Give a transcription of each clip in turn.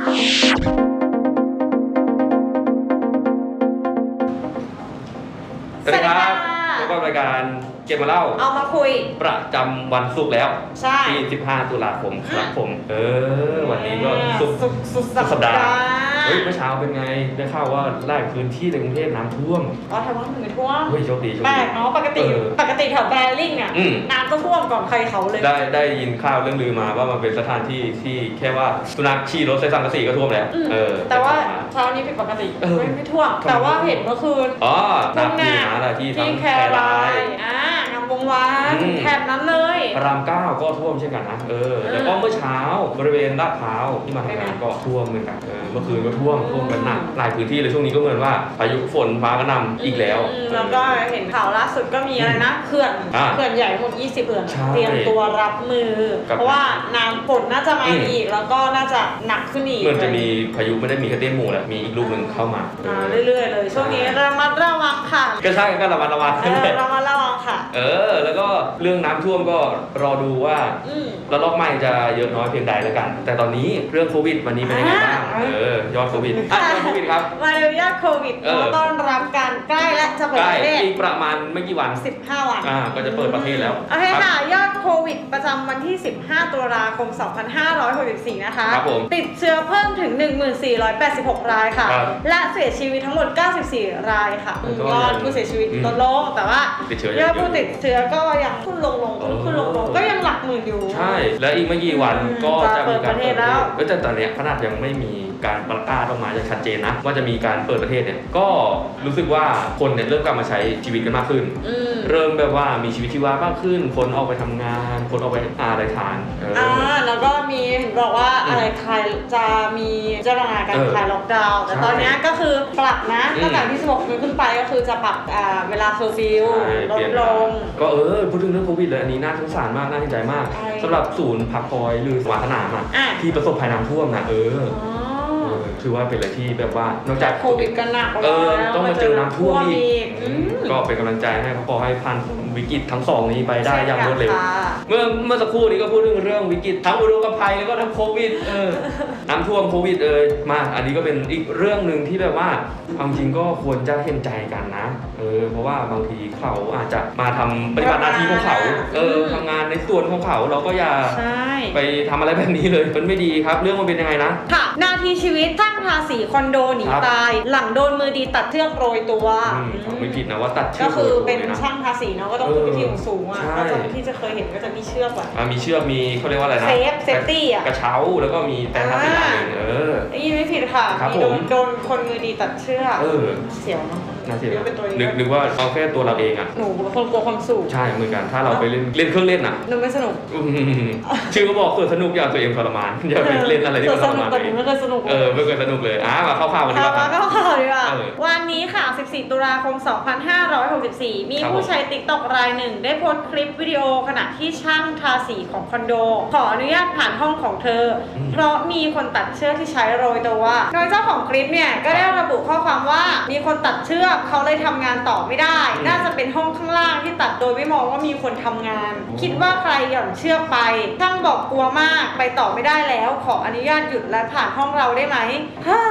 สวัสดีครับสวัสดีค่ะพบกับรายการเกมมาเล่า เอามาคุย ประจำวันศุกร์แล้วใช่ ที่ 15 ตุลาคมครับผม เออ วันนี้ก็ศุกร์ สุกร์สุดสัสัปปดาดาห์ห์เฮ้ยเมื่อเช้าเป็นไงได้ข่าวว่าหลายพื้นที่ในกรุงเทพน้ำท่วมอ๋อแถวบ้านถึงไม่ท่วมเฮ้ยโชคดีโชคแปลดี กเนาะปกติเออปกติแถวแบริ่งอะอืม น้ำก็ท่วมก่อนใครเขาเลย ได้ได้ยินข่าวเรื่องลือมาว่ามันเป็นสถานที่ที่แค่ว่าสุนัขขี่รถใส่สังกะสีก็ท่วมแล้วอืมเออแต่ว่ามาเช้านี้ผิดปกติเออไม่ไม่ท่วม แต่ว่าเห็นเมื่อคืนอ๋อทุ่น้ำงที่นานาอะไรที่ที่ทั้งแคแครรายายยอ่า งามวงวานอืม แถบนั้นเลยพระรามเก้าก็ท่วมเช่นกันนะเออเออแล้วก็เมื่อเช้าบริเวณลาดพร้าวที่มาทำงานเป็นไงก็ท่วมเหมือนกันเออเมื่อคืนก็ท่วมอืมท่วมกันหนักหลายพื้นที่เลยช่วงนี้ก็เหมือนว่าพายุฝนฟ้ากระหนำอีกแล้ว มแล้วก็เห็นข่าวล่าสุดก็มีอะไรนะเขื่อนอ่าเขื่อนใหญ่หมด 20เขื่อนใช่เตรียมตัวรับมือ กับเพราะว่าน้ำฝนน่าจะมาอืม อีก แล้วก็น่าจะหนักขึ้นอีกเหมือนจะมีพายุไม่ได้มีแค่เต้นหมูแหละมีอีกลูกหนึ่งเข้ามาอ่าเรื่อยๆเลย ช่วงนี้ระมัดระวังค่ะก็ใช่ก็ระมัดระวัง เออระมัดระวังค่ะ เออแล้วก็เรื่องน้ำท่วมก็รอดูว่าอืม ระลอกใหม่จะเยอะน้อยเพียงใดแล้วกัน แต่ตอนนี้เรื่องโควิดวันนี้เป็นยังไงบ้างอ่า เออยอดโควิดอะยอดโควิดครับ มาเรียยอดโควิดเออ เราต้อนรับการใกล้และจะเปิใกดล้ประเทศอีกประมาณไม่กี่วัน 15 วันอ่าก็จะเปิดประเทศแล้วโอเครับ ค่ะ ยอดโควิดประจำวันที่ 15 ตุลาคม 2564 นะคะ ครับผมติดเชื้อเพิ่มถึง 1486 รายค่ะ ครับและเสียชีวิตทั้งหมด 94 รายค่ะ มันก็ยอดผู้เสียชีวิตอืมลดลงแต่ว่าติดเชื้อยเยออะดผู้ติดเชื้อก็ยังขึ้นลงลงขึ้นขึ้นลงลงเออก็ยังหลักหมื่นอยู่ ใช่ และอีกไม่กี่วันก็จะจะมีการเปิดประเทศแล้วก็แต่ตอนเนี้ยขนาดยังไม่มีการประกาศออกมาอย่างชัดเจนนะ ว่าจะมีการเปิดประเทศเนี่ยก็รู้สึกว่าคนเนี่ยเริ่มกลับมาใช้ชีวิตกันมากขึ้น อืม เริ่มแบบว่ามีชีวิตชีวามากขึ้น คนออกไปทำงาน คนออกไปหาอะไรทานเอออ อ่าแล้วก็มีเห็นบอกว่าอืมอะไรคลายจะมีเจ้าหน้าที่การเออคลายล็อกดาวน์แต่ใช่ตอนเนี้ยก็คือปรับนะอืม ตั้งแต่ที่16ปีขึ้นไปก็คือจะปรับอ่าเวลาเคอร์ฟิวใช่ลเปลี่ดยนลมางก็เออพูดถึงเรื่องโควิดเลยอันนี้น่าสงสารมากน่าเห็นใจมากใช่ สำหรับศูนย์พักคอยหรือสวาสนามอะอะที่ประสบภัยน้ำท่วมนะเอออ๋อเอ อถือว่าเป็นอะไรที่แบบว่านอกจากโควิดกันหนักเออแล้วต้องมาเจอน้ำท่วมอีกอืมก็เป็นกำลังใจให้เขาขอให้ผ่านวิกฤตทั้งสองนี้ไปได้อย่างรวดเร็วใช่ค่ะเมื่อเมื่อสักครู่นี้ก็พูดถึงเรื่องวิกฤตทั้งอุดมภัยแล้วก็ทั้งโควิดเออ น้ำท่วมโควิดเอยมา อันนี้ก็เป็นอีกเรื่องหนึ่งที่แบบว่าเอาจริงก็ควรจะเห็นใจกันนะ เออ เพราะว่าบางทีเขาอาจจะมาทำปฏิบัติหน้าที่ของเขา เออทำงานในส่วนของเขาเราก็อย่าใช่ ไปทำอะไรแบบนี้เลยมันไม่ดีครับ เรื่องมันเป็นยังไงนะ ค่ะ นาทีชีวิตช่างทาสีคอนโดหนีครับ ตาย หลังโดนมือดีตัดเชือกโรยตัวอืมเขาไม่ผิดนะว่าตัดเชืก็อกคือโดยตรงเป็นลยนะช่างทาสีเนาะก็ต้องเออขึ้นไปที่สูงๆอะใช่ ก็จะที่จะเคยเห็นก็จะมีเชือกแบบ อะมีเชือกมีเขาเรียกว่าอะไรนะเซฟเซฟตี้อะกระเช้าแล้วก็มีแตนทับอีกอย่างหนึ่งเออ ได้ยินไม่ผิดค่ะครับมีโดผม นโดนคนมือดีตัดเชือกเออ เสียวเนาะ น่าเสียนึกว่าเป็นตัวเองนึกนึกว่าเอาแค่ตัวเราเองอะ หนูเป็นคนกลัวความสูงใช่เหมือนกัน ถ้าเราไปเล่นเล่นเครื่องเล่นอะหนูไม่สนุกอืมชื่อก็บอกเกิดสนุกอย่าเอาตัวเองทรมานอย่าไปเล่นอะไรที่มันทสรนุกมานแต่ตัวหเอนูงไม่เคยสนุกเออไม่เคยสนุกเลยอะมาเข้าข่าวกันดีค่ะกว่ามาครับเข้าข่าวดีกว่าเออวันนี้ค่ะ 14 ตุลาคม 2564 มีครับผู้ใช้ TikTok รายหนึ่ง ได้โพสต์คลิปวิดีโอขณะที่ช่างทาสีของคอนโด ขออนุญาตผ่านห้องของเธออืมเพราะมีคนตัดเชือกที่ใช้โรยตัวโดยเจ้าของคลิปเนี่ยก็ได้ระบุข้อความว่ามีคนตัดเชือกเขาเลยทำงานต่อไม่ได้อืมน่าจะเป็นห้องข้างล่างที่ตัดโดยไม่มองว่ามีคนทำงานโอ้คิดว่าใครหย่อนเชือกไปช่างบอกกลัวมากไปต่อไม่ได้แล้ว ขออนุญาตหยุดและผ่านห้องเราได้ไหมฮ่า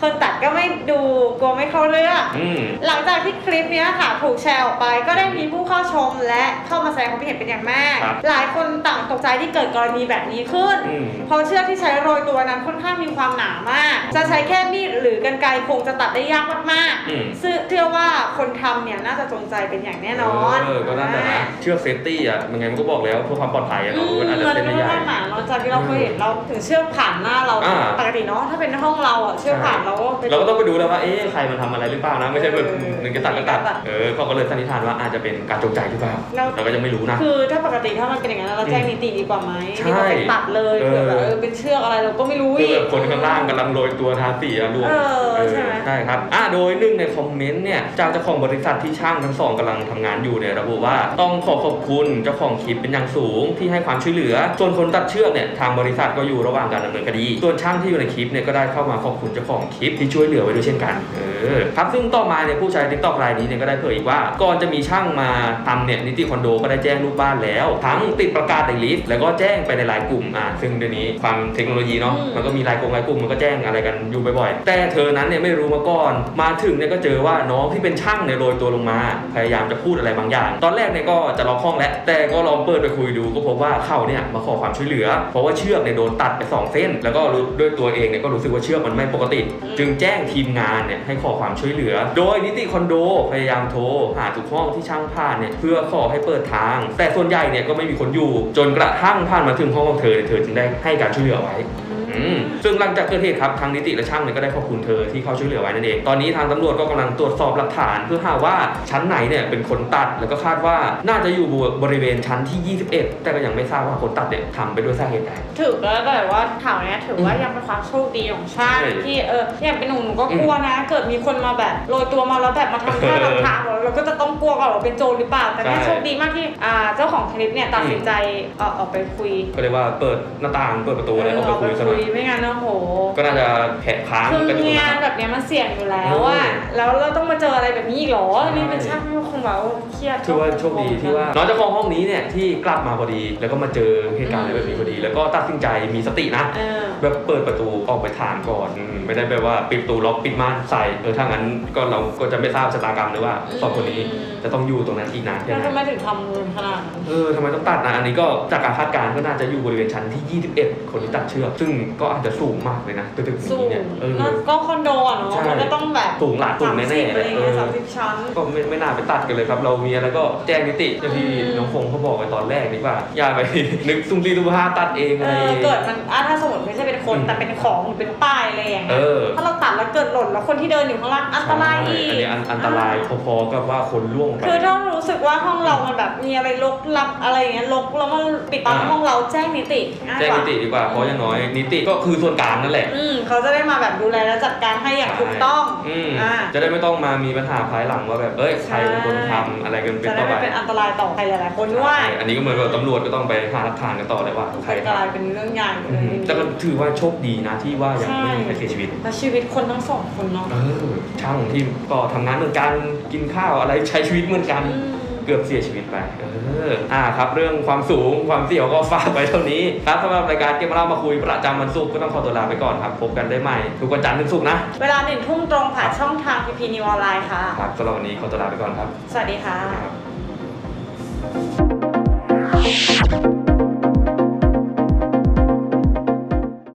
คนตัดก็ไม่ดูกลัวไม่เข้าเรื่อง อืม หลังจากที่คลิปเนี้ยค่ะถูกแชร์ออกไป ก็ได้มีผู้เข้าชมและเข้ามาแสดงความคิดเห็นเป็นอย่างมาก ครับหลายคนต่างตกใจที่เกิดกรณีแบบนี้ขึ้น อืม เพราะเชือกที่ใช้โรยตัวนั้นค่อนข้างมีความหนามาก จะใช้แค่มีดหรือกรรไกรคงจะตัดได้ยากมากอืม ๆซึ่งเชื่อว่าคนทำเนี่ยน่าจะจงใจเป็นอย่างแน่นอนเออ ก็น่าจะนะ เชือกเซฟตี้อะมันไงมันก็บอกแล้วเพื่อความปลอดภัยอะอืเนาะมมันอาจจะมันเป็นไม่ไม่ใหญ่ว่าหนาเนาะจากที่เราเคยเห็นเราถึงเชือกผ่านหน้าเราอ่าปกติเนาะถ้าเป็นห้องเราอะเชือกผ่านเราก็เป็นเราก็ต้องไปดูแล้วว่าเอ๊ะใครมันทำอะไรหรือเปล่านะไม่ใช่แบบเออหนึ่งจะตัดก็ตัดตัดเออเขาก็เลยสันนิษฐานว่าอาจจะเป็นการจงใจหรือเปล่าเรา เราก็ยังไม่รู้นะ คือถ้าปกติถ้ามันเป็นอย่างนั้นเราแจ้งนิติดีกว่าไหมใช่ดีกว่าไปตัดเลยเออ เผื่อแบบเออเป็นเชือกอะไรเราก็ไม่รู้คืออีแบก บคนข้างล่างกำลังโรยตัวทาสีอะรวมเออใช่ไหม ใช่ครับอะโดยหนึ่งในคอมเมนต์เนี่ยจากเจ้าของบริษัทที่ช่างทั้งสองกำลังทำงานอยู่เนี่ยระบุว่าต้องขอขอบคุณเจ้าของคลิปเป็นอย่างสูงที่ให้ความช่วยเหลือ ส่วนคนตัดเชือกเนี่ยทางบริษัทก็อยู่ระหว่างการดำเนินคดี ส่วนช่างที่อยู่ในคลิปเนี่ยก็ได้เข้ามาขอบคุณเจ้าของคคลิปที่ช่วยเหลือไว้ด้วยเช่นกัน เออครับซึ่งต่อมาเนี่ยผู้ใช้ TikTok รายนี้เนี่ยก็ได้เผยอีกว่า ก่อนจะมีช่างมาทำเนี่ยนิติคอนโดก็ได้แจ้งลูกบ้านแล้ว ทั้งติดประกาศในลิสต์แล้วก็แจ้งไปในไลน์กลุ่มอะซึ่งเดี๋ยวนี้ความเทคโนโลยีเนาะอืมมันก็มีไลน์กลุ่มไลน์กลุ่มมันก็แจ้งอะไรกันอยู่บ่อยๆ แต่เธอนั้นเนี่ยไม่รู้มาก่อน มาถึงเนี่ยก็เจอว่าน้องที่เป็นช่างเนี่ยโรยตัวลงมา พยายามจะพูดอะไรบางอย่าง ตอนแรกเนี่ยก็จะล็อกห้องแล้วแต่ก็ลองเปิดไปคุยดูก็พบว่าเขาเนี่ยมาขอความช่วยเหลือ เพราะว่าเชือกเนี่ยโดนตัดไปสองเส้น แล้วก็รู้ด้วยตัวเองเนี่ยก็รู้สึกว่าเชือกมันไม่ปกติจึงแจ้งทีมงานเนี่ยให้ขอความช่วยเหลือ โดยนิติคอนโดพยายามโทรหาทุกห้องที่ช่างผ่านเนี่ยเพื่อขอให้เปิดทาง แต่ส่วนใหญ่เนี่ยก็ไม่มีคนอยู่ จนกระทั่งผ่านมาถึงห้องของเธอเธอจึงได้ให้การช่วยเหลือไว้ ซึ่งหลังจากเกิดเหตุครับทางนิติและช่างเนี่ยก็ได้ขอบคุณเธอที่เข้าช่วยเหลือไว้นั่นเองตอนนี้ทางตำรวจก็กำลังตรวจสอบหลักฐาน เพื่อหาว่าชั้นไหนเนี่ยเป็นคนตัดแล้วก็คาดว่าน่าจะอยู่บริเวณชั้นที่ 21 แต่ก็ยังไม่ทราบว่าคนตัดเนี่ยทำไปด้วยสาเหตุใด ถือแล้วแบบว่าข่าวเนี้ยถือว่ายังเป็นความโชคดีของช่างใช่ที่เอออย่างเป็นหนูหนูก็กลัวนะ เกิดมีคนมาแบบโรยตัวมาแล้วแบบมาทำท่าเออทำทางเราเราก็จะต้องกลัวก่อนว่าเป็นโจรหรือเปล่า แต่เนี่ยใช่ โชคดีมากที่อ่าเจ้าของคลิปเนี่ยตัดสินใจเออกออกไปคุย ก็เรียกว่าเปิดหน้าต่างเปิดประตูอะไรออกไปคุยซะหน่อยไม่งั้นนะโห ก็น่าจะแผลค้างคือกันอยู่งานนะแบบเนี้ยมันเสี่ยงอยู่แล้วอะเออแล้วเราต้องมาเจออะไรแบบนี้อีกเหรอใช่นี่เป็นช่างที่คงแบบว่าเครียดถือว่าโชคดีที่ว่าน้องเจ้าของห้องนี้เนี่ยที่กลับมาพอดี แล้วก็มาเจอเหตุการณ์อะไรแบบนี้พอดี แล้วก็ตัดสินใจมีสตินะเออแบบเปิดประตูออกไปถามก่อนอืมไม่ได้แบบว่าปิดประตูล็อกปิดม่านใส่เออถ้างั้นก็เราก็จะไม่ทราบชะตากรรมเลยว่าสองคนนี้จะต้องอยู่ตรงนั้นอีกนานแค่แล้วไหนทำไมถึงทำมือขนาดนั้นเออทำไมต้องตัดนะอันนี้ก็จากการคาดการณ์ก็น่าจะอยู่บริเวณชั้นที่ 21 คนที่ตัดเชือกซึ่งก็อาจจะสูงมากเลยนะตึกๆสูนี้งเนี่ยเออ แล้วก็คอนโดอะเนาะใช่มันก็ต้องแบบสูงหลายสูงแน่ๆ30อะไรเอเงี้ยอสามสิบชั้น ก็ไม่ไม่น่าไปตัดกันเลยครับ เรามีอะไรก็แจ้งนิติอย่างที่อืม น้องคงเขาบอกไว้ตอนแรกดีกว่าอย่าไป นึกซุ่มซีซุ่มห้าตัดเองเออะไรอเกิดมันอะถ้าสมมติไม่ใช่เป็นคนอืม แต่เป็นของหรือเป็นป้ายอะไรอย่างเอเงี้ยอถ้าเราตัดแล้วเกิดหล่นแล้วคนที่เดินอยู่ข้างล่างอันตรายอีกอันนี้อันอันตรายพอๆกับว่าคนล่วงไปคือถ้ารู้สึกว่าห้องเรามันแบบมีอะไรลกลับอะไรอย่างเงี้ยลกแล้วมันปิดบังอ่าห้องเราแจ้งนิติง่ายแจ้งกว่านิติดีกว่าเพราะอย่างน้อยนิติก็คือส่วนกลางนั่นแหละอืมเขาจะได้มาแบบดูแลและจัดการให้อย่างถูกต้องอืมอ่าจะได้ไม่ต้องมามีปัญหาภายหลังว่าแบบเอ้ยใครเป็นคนใช่ทำอะไรกันเป็นจะได้ต่อไปไม่เป็นอันตรายต่อใครหลายๆคนด้วยใช่อันนี้ก็เหมือนกับตำรวจก็ต้องไปหาหลักฐานกันต่อเลยว่าใครอันทตรายเป็นเรื่องใหญ่เลำอืมยแต่ก็ถือว่าโชคดีนะที่ว่ายังไม่มีใครเสียชีวิตแล้วชีวิตคนทั้งสองคนเนาะเออช่างที่ก็ทำงานเหมือนกันกินข้าวอะไรใช้ชีวิตเหมือนกัน อืม เกือบเสียชีวิตไป เออ อ่าครับ เรื่องความสูงความเสี่ยวก็ฝากไว้เท่านี้ ครับสำหรับรายการเกมมาเล่ามาคุยประจำวันศุกร์ก็ต้องขอตัวลาไปก่อนครับ พบกันได้ใหม่ทุกวันจันทร์ถึงศุกร์นะ เวลาหนึ่งทุ่มตรงผ่านช่องทางพีพีนิวออนไลน์ค่ะ ครับสำหรับวันนี้ขอตัวลาไปก่อนครับ สวัสดีค่ะ ครับ